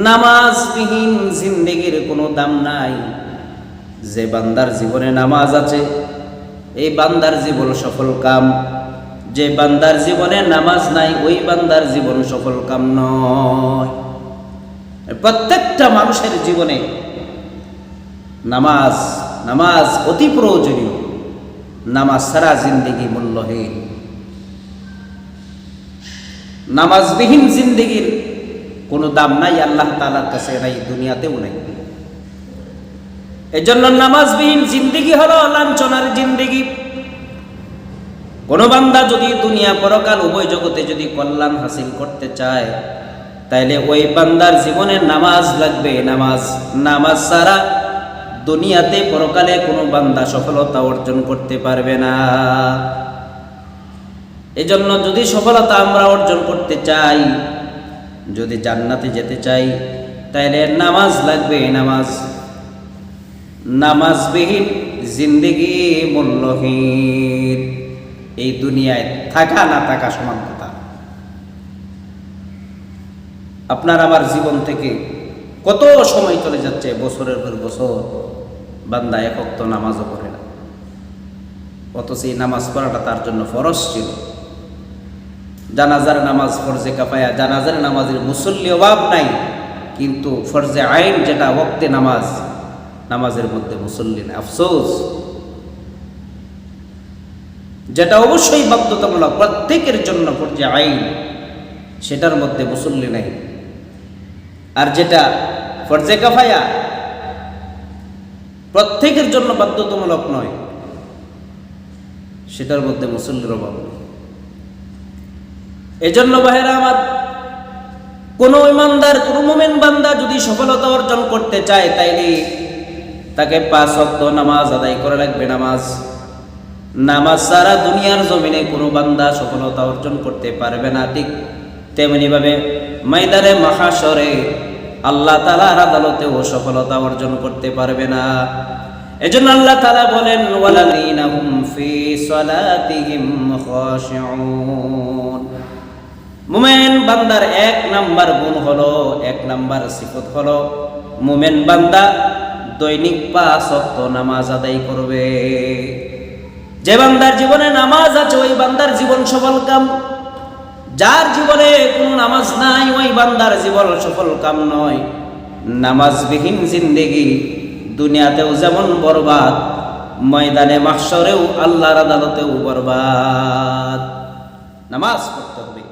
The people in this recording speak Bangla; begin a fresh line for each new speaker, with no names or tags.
নামাজবিহীন জিন্দেগির কোনো দাম নাই। যে বান্দার জীবনে নামাজ আছে, এই বান্দার জীবন সফল কাম। যে বান্দার জীবনে নামাজ নাই, ওই বান্দার জীবন সফল কাম নয়। প্রত্যেকটা মানুষের জীবনে নামাজ নামাজ অতি প্রয়োজনীয়। নামাজ সারা জিন্দেগি মূল্যহীন। নামাজবিহীন জিন্দেগির কোনো দাম নাই, আল্লাহ তালার কাছে নাই, দুনিয়াতেও নাই। এজন্য নামাজবিহীন জিন্দেগি হলো লাঞ্ছনার জিন্দেগি। কোন বান্দা যদি দুনিয়া পরকাল উভয় জগতে যদি কল্যাণ হাসিল করতে চায়, তাইলে ওই বান্দার জীবনে নামাজ লাগবে। নামাজ নামাজ ছাড়া দুনিয়াতে পরকালে কোনো বান্দা সফলতা অর্জন করতে পারবে না। এজন্য যদি সফলতা আমরা অর্জন করতে চাই যদি জান্নাতে যেতে চাই, তাইলে নামাজ লাগবে নামাজ। নামাজবিহীন জিন্দেগি মূল্যহীন। এই দুনিয়ায় থাকা না থাকা সমান কথা। আপনার আমার জীবন থেকে কত সময় চলে যাচ্ছে বছরের পর বছর? বান্দা একক তো নামাজও পড়ে না। অথচ এই নামাজ পড়াটা তার জন্য ফরজ ছিল। জানাজার নামাজ ফরজে কাপায়া জানাজার নামাজের মুসল্লি অভাব নাই, কিন্তু ফরজে আইন যেটা, ওক্তে নামাজ, নামাজের মধ্যে মুসল্লি নাই। আফসোস। যেটা অবশ্যই বাধ্যতামূলক, প্রত্যেকের জন্য ফরজে আইন, সেটার মধ্যে মুসল্লি নাই। আর যেটা ফরজে কাফায়া, প্রত্যেকের জন্য বাধ্যতামূলক নয়, সেটার মধ্যে মুসল্লির অভাব নেই। এজন্য বাহেরা আমার, কোন ইমানদার, কোন মোমেন বান্দা যদি সফলতা অর্জন করতে চায়, তাইলে তাকে পাঁচ অক্ত নামাজ আদায় করে লাগবে। নামাজ নামাজ সারা দুনিয়ার জমিনে কোনো বান্দা সফলতা অর্জন করতে পারবে না। ঠিক তেমনি ভাবে ময়দানে মহাসরে আল্লাহ তালার আদালতেও সফলতা অর্জন করতে পারবে না। এজন্য আল্লাহ তালা বলেন ওয়ালাযীনা হুম ফি সালাতিহিম খাশিউন। মুমেন বান্দার এক নাম্বার গুণ হলো, এক নাম্বার সিফত হলো। মুমেন বান্দা দৈনিক পাঁচ অক্ত নামাজ আদায় করবে। যে বান্দার জীবনে নামাজ আছে, ওই বান্দার জীবন সফল কাম। যার জীবনে কোনো নামাজ নাই, ওই বান্দার জীবন সফল কাম নয়। নামাজবিহীন জিন্দেগি দুনিয়াতেও যেমন বরবাদ, ময়দানে মাসরেও আল্লাহর আদালতেও বরবাদ। নামাজ পড়তে হবে।